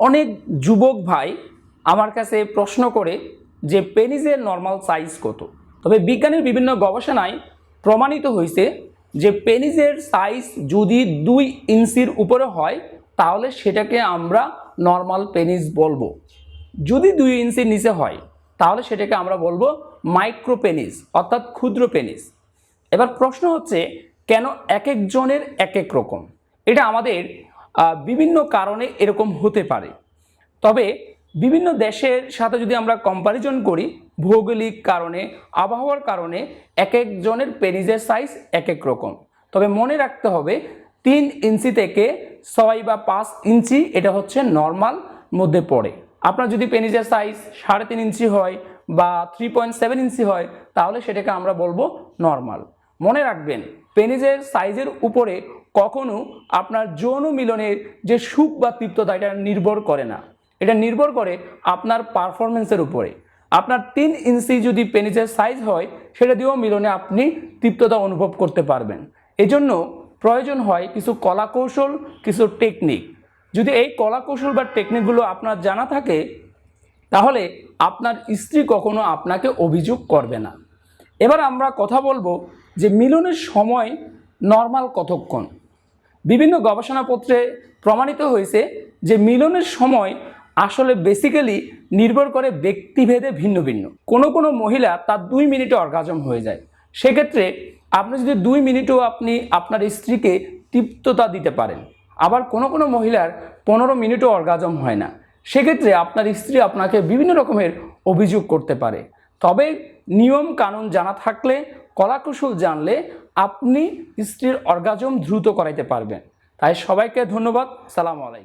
অনেক যুবক ভাই আমার কাছে প্রশ্ন করে যে পেনিসের নর্মাল সাইজ কত? তবে বিজ্ঞানের বিভিন্ন গবেষণায় প্রমাণিত হয়েছে যে পেনিসের সাইজ যদি দুই ইঞ্চির উপরে হয়, তাহলে সেটাকে আমরা নর্মাল পেনিস বলব। যদি দুই ইঞ্চির নিচে হয়, তাহলে সেটাকে আমরা বলব মাইক্রো পেনিস অর্থাৎ ক্ষুদ্র পেনিস এবার প্রশ্ন হচ্ছে, কেন এক একজনের এক এক রকম? এটা আমাদের বিভিন্ন কারণে এরকম হতে পারে। তবে বিভিন্ন দেশের সাথে যদি আমরা কম্প্যারিজন করি, ভৌগোলিক কারণে, আবহাওয়ার কারণে এক একজনের পেনিসের সাইজ এক এক রকম। তবে মনে রাখতে হবে, তিন ইঞ্চি থেকে ছয় বা পাঁচ ইঞ্চি এটা হচ্ছে নর্মাল মধ্যে পড়ে। আপনার যদি পেনিজের সাইজ সাড়ে তিন ইঞ্চি হয় বা থ্রি পয়েন্ট সেভেন ইঞ্চি হয়, তাহলে সেটাকে আমরা বলব নর্মাল মনে রাখবেন পেনিজের সাইজের উপরে কখনো আপনার যৌন মিলনের যে সুখ বা তৃপ্ততা, এটা নির্ভর করে না। এটা নির্ভর করে আপনার পারফরমেন্সের উপরে। আপনার তিন ইঞ্চি যদি পেনিসের সাইজ হয়, সেটা দিয়েও মিলনে আপনি তৃপ্ততা অনুভব করতে পারবেন। এজন্য প্রয়োজন হয় কিছু কলাকৌশল, কিছু টেকনিক যদি এই কলাকৌশল বা টেকনিকগুলো আপনার জানা থাকে, তাহলে আপনার স্ত্রী কখনো আপনাকে অভিযোগ করবে না। এবার আমরা কথা বলব যে মিলনের সময় নর্মাল কতক্ষণ? বিভিন্ন গবেষণাপত্রে প্রমাণিত হয়েছে যে মিলনের সময় আসলে বেসিক্যালি নির্ভর করে ব্যক্তিভেদে ভিন্ন ভিন্ন। কোনো কোনো মহিলা তার দুই মিনিটে অর্গাজম হয়ে যায়। সেক্ষেত্রে আপনি যদি দুই মিনিটও আপনি আপনার স্ত্রীকে তৃপ্ততা দিতে পারেন, আবার কোনো কোনো মহিলার পনেরো মিনিটও অর্গাজম হয় না। সেক্ষেত্রে আপনার স্ত্রী আপনাকে বিভিন্ন রকমের অভিযোগ করতে পারে। তবে নিয়ম কানুন জানা থাকলে কলাকুশল জানলে আপনি স্ত্রীর অর্গাজম দ্রুত করাইতে পারবেন। তাই সবাইকে ধন্যবাদ। সালাম আলাইকুম।